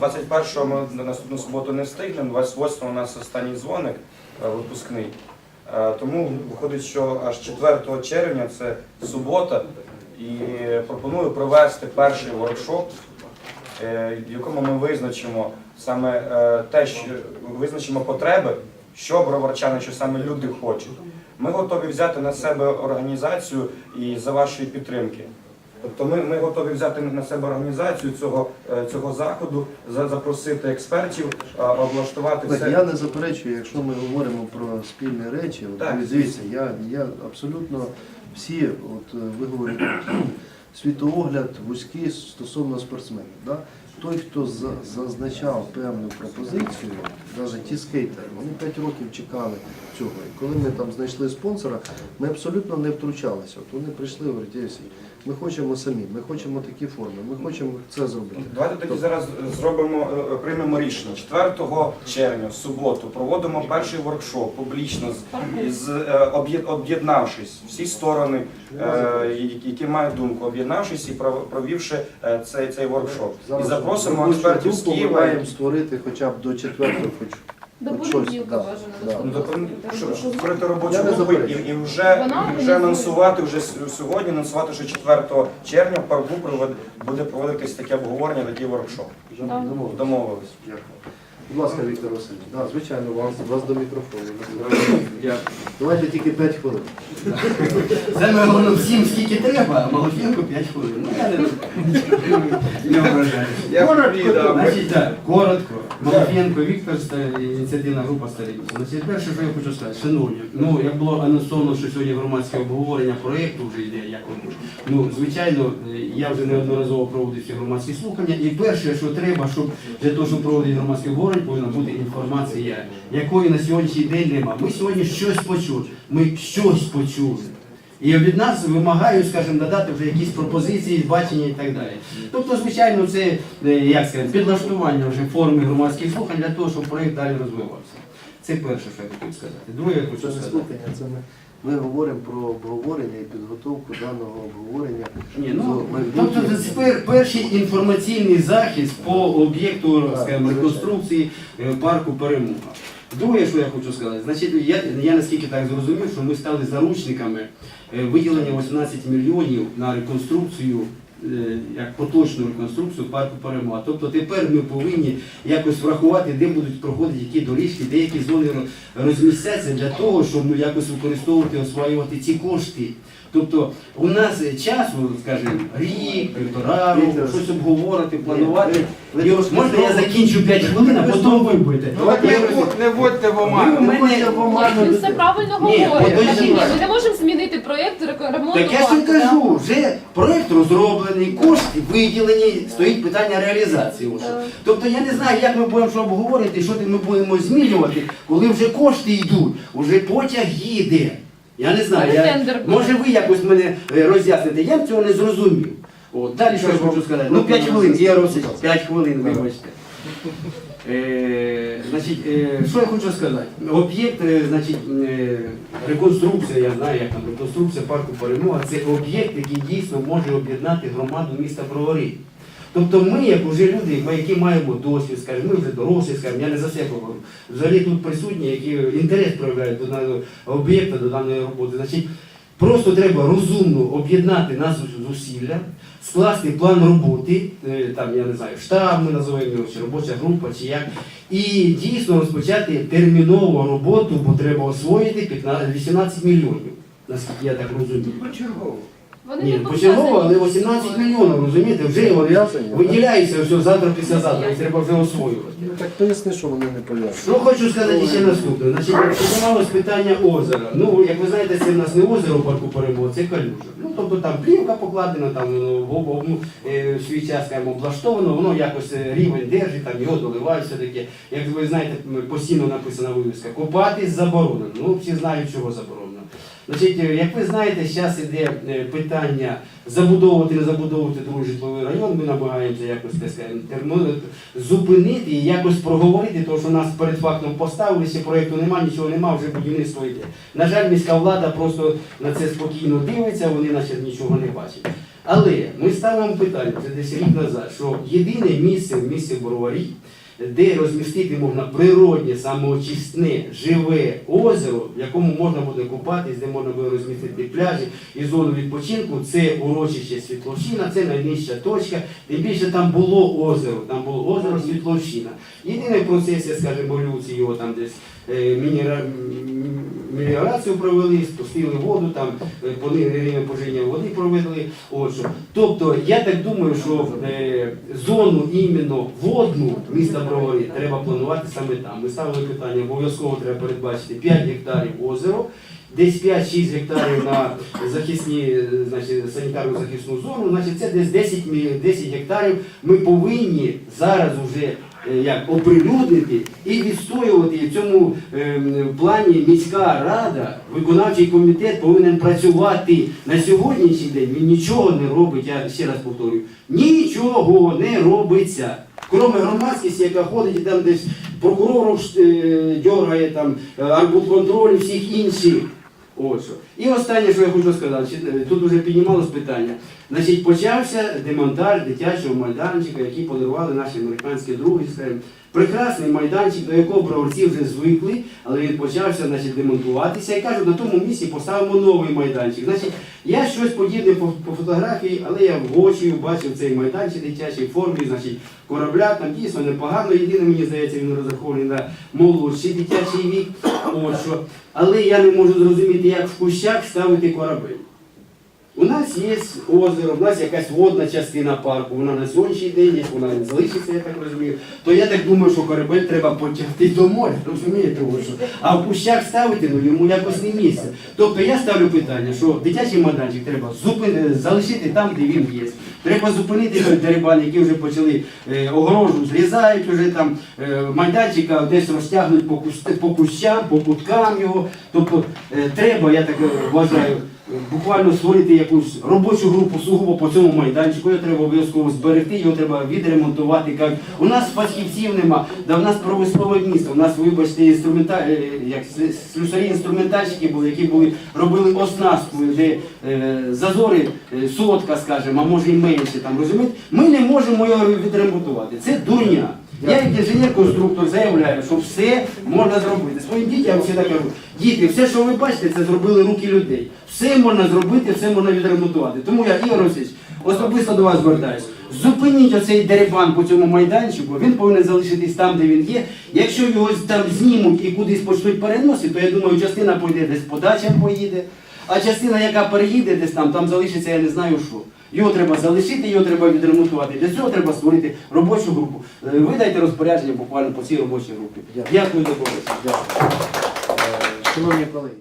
21-го ми на наступну суботу не встигнемо, 28-го у нас останній дзвоник е, випускний. Е, Тому виходить, що аж 4 червня це субота, і пропоную провести перший воркшоп, е, в якому ми визначимо саме те, що визначимо потреби, що броварчани, що саме люди хочуть. Ми готові взяти на себе організацію і за вашої підтримки. Тобто ми, ми готові взяти на себе організацію цього, е, цього заходу, запросити експертів, е, облаштувати Колеги, все. Я не заперечую, якщо ми говоримо про спільні речі. От, Дивіться, я, я абсолютно всі, от е, ви говорите, світоогляд вузький стосовно спортсменів. Да? Той, хто зазначав певну пропозицію, навіть ті скейтери, вони 5 років чекали цього. І коли ми там знайшли спонсора, ми абсолютно не втручалися. От вони прийшли говорять, «Єсій, ми хочемо самі, ми хочемо такі форми, ми хочемо це зробити. Давайте тоді зараз зробимо, е, приймемо рішення. 4 червня, в суботу, проводимо перший воркшоп публічно, з- е, об'єднавшись, всі сторони, е, які- мають думку, об'єднавшись і пров- провівши е, цей, цей воркшоп. І запросимо експертів з групу Ми Києва. маємо створити хоча б до четвертого, хоч До понеділка бажано щоб створити робочу групу і, і вже, Вона і вже анонсувати вже с- сьогодні, анонсувати, що 4 червня в парку провед- буде проводитись таке обговорення, такий воркшоп. Домовились. Дякую. Будь ласка, Віктор Васильович. Да, звичайно, вас, вас до мікрофону. Давайте тільки 5 хвилин. Саме головне всім скільки треба, а Малофєнко 5 хвилин. Ну, я не, не ображаю. Коротко, значить, так, коротко. Малофєнко Віктор, ста- ініціативна група Старі. Значить, перше, що я хочу сказати, шановні, ну, як було анонсовано, що сьогодні громадське обговорення проєкту вже йде, як воно. Ну, звичайно, е, я вже неодноразово проводив ці громадські слухання, і перше, що треба, щоб для того, щоб проводити громадське обговорення, повинна бути інформація, якої на сьогоднішній день нема. Ми сьогодні щось почули, ми щось почули. І від нас вимагають, скажімо, надати вже якісь пропозиції, бачення і так далі. Тобто, звичайно, це е, як сказати, підлаштування вже форми громадських слухань для того, щоб проєкт далі розвивався. Це перше, що я хотів сказати. Друге, я хочу сказати. Ми, говоримо про обговорення і підготовку даного обговорення. Ні, ну, тобто це спер- перший інформаційний захист по об'єкту скажімо, реконструкції е, парку Перемога. Друге, що я хочу сказати, значить, я, я наскільки так зрозумів, що ми стали заручниками е, виділення 18 мільйонів на реконструкцію, як поточну реконструкцію парку Перемога. Тобто тепер ми повинні якось врахувати, де будуть проходити які доріжки, де які зони розмістяться для того, щоб ну, якось використовувати, осваювати ці кошти. Тобто у нас е, часу, скажімо, рік, півтора року, щось обговорити, планувати. ви- І от можна я закінчу 5 хвилин, а потім ви будете. Ну не, вводьте в Ви у мене- в оману Він все правильно говорить. Ми не можемо змінити проєкт ремонту. Так я ж кажу, вже проєкт розроблений, кошти виділені, стоїть питання реалізації. вже. Тобто я не знаю, як ми будемо що обговорити, що ми будемо змінювати, коли вже кошти йдуть, вже потяг їде. Я не знаю, я, може ви якось мене е, роз'ясните, я цього не зрозумів. От, далі що я хочу сказати? Ну 5 хвилин, я Росич, 5 хвилин, вибачте. Е, значить, е, що я хочу сказати? Об'єкт, е, значить, е, реконструкція, я знаю, як там реконструкція парку перемога, це об'єкт, який дійсно може об'єднати громаду міста Бровари. Тобто ми, як вже люди, ми, які маємо досвід, скажімо, ми вже дорослі, скажімо, я не за себе. Взагалі тут присутні, які інтерес проявляють до даного об'єкта, до даної роботи. Значить, Просто треба розумно об'єднати нас зусилля, скласти план роботи, е, там я не знаю, штаб ми називаємо його, чи робоча група, чи як, і дійсно розпочати термінову роботу, бо треба освоїти 15 18 мільйонів, наскільки я так розумію. Почергово. Вони Ні, не почергово, але 18 мільйонів, розумієте, вже вони виділяються все завтра, післязавтра, їх треба вже освоювати. Ну так поясни, що вони не пов'язані. Що хочу сказати ще наступне. Значить, піднімалось питання озера. Ну, як ви знаєте, це в нас не озеро в парку перемоги, це калюжа. Ну, тобто там плівка покладена, там ну, в об- ну, е, в свій час скажімо, облаштовано, воно якось е, рівень держить, там його доливають все-таки. Як ви знаєте, постійно написана вивіска. Копатись заборонено. Ну, всі знають, чого заборонено. Значить, е, як ви знаєте, зараз іде е, питання забудовувати, не забудовувати другий житловий район. Ми намагаємося якось так сказати, зупинити і якось проговорити, тому що нас перед фактом поставили, ще проєкту немає, нічого немає, вже будівництво йде. На жаль, міська влада просто на це спокійно дивиться, вони наче нічого не бачать. Але ми ставимо питання вже десь рік назад, що єдине місце в місті Броварі, де розмістити можна природнє, самоочисне, живе озеро, в якому можна буде купатись, де можна буде розмістити пляжі і зону відпочинку, це урочище Світловщина, це найнижча точка. Тим більше там було озеро, там було озеро Світловщина. Єдиний процес, я скажімо, революції його там десь е, мінера- меліорацію провели, спустили воду, там е, понизили рівень пожиння води провели. От. Тобто я так думаю, що е, зону іменно водну міста Бровари треба планувати саме там. Ми ставили питання, обов'язково треба передбачити 5 гектарів озеро. Десь 5-6 гектарів на захисні, е, значить, санітарну захисну зону, значить це десь 10, мі- 10 гектарів ми повинні зараз вже е, як оприлюднити і відстоювати І в цьому ем, плані міська рада, виконавчий комітет повинен працювати на сьогоднішній день. Він нічого не робить. Я ще раз повторюю, нічого не робиться. Кроме громадськості, яка ходить і там десь прокурорів е, дьоргає, там е, і всіх інших. Що. І останнє, що я хочу сказати, е, тут вже піднімалось питання. Значить, почався демонтаж дитячого майданчика, який подарували наші американські друзі. скажімо. Прекрасний майданчик, до якого броварці вже звикли, але він почався значить, демонтуватися. І кажуть, на тому місці поставимо новий майданчик. Значить, я щось подібне по, по фотографії, але я в очі бачив цей майданчик дитячий формі, значить, корабля, там дійсно непогано. Єдине, мені здається, він розрахований на молодший дитячий вік. От що. Але я не можу зрозуміти, як в кущах ставити корабель. У нас є озеро, у нас якась водна частина парку, вона на сьогоднішній день є, вона не залишиться, я так розумію. То я так думаю, що корабель треба потягти до моря, розумієте? що. А в кущах ставити, ну йому якось не місце. Тобто я ставлю питання, що дитячий майданчик треба зупин... залишити там, де він є. Треба зупинити той дерибан, які вже почали е, огорожу, зрізають вже там е, майданчика десь розтягнуть по, куст- по кущам, по куткам його. Тобто е, треба, я так е, вважаю, буквально створити якусь робочу групу сугубо по цьому майданчику, його треба обов'язково зберегти, його треба відремонтувати. Як у нас фахівців нема, да в нас промислове місто, у нас, вибачте, інструмента... е, як слюсарі інструментальщики були, які були, робили оснастку, де е, зазори е, сотка, скажімо, а може і менше там, розумієте? Ми не можемо його відремонтувати. Це дурня. Я як інженер-конструктор заявляю, що все можна зробити. Своїм дітям завжди кажу, діти, все, що ви бачите, це зробили руки людей. Все можна зробити, все можна відремонтувати. Тому я, Ігор Васильович, особисто до вас звертаюся. Зупиніть оцей дерибан по цьому майданчику, він повинен залишитись там, де він є. Якщо його там знімуть і кудись почнуть переносити, то я думаю, частина поїде десь подача поїде, а частина, яка переїде десь там, там залишиться, я не знаю що. Його треба залишити, його треба відремонтувати. Для цього треба створити робочу групу. Е, Видайте розпорядження буквально по цій робочій групі. Дякую. За. Дякую. Е, Шановні колеги.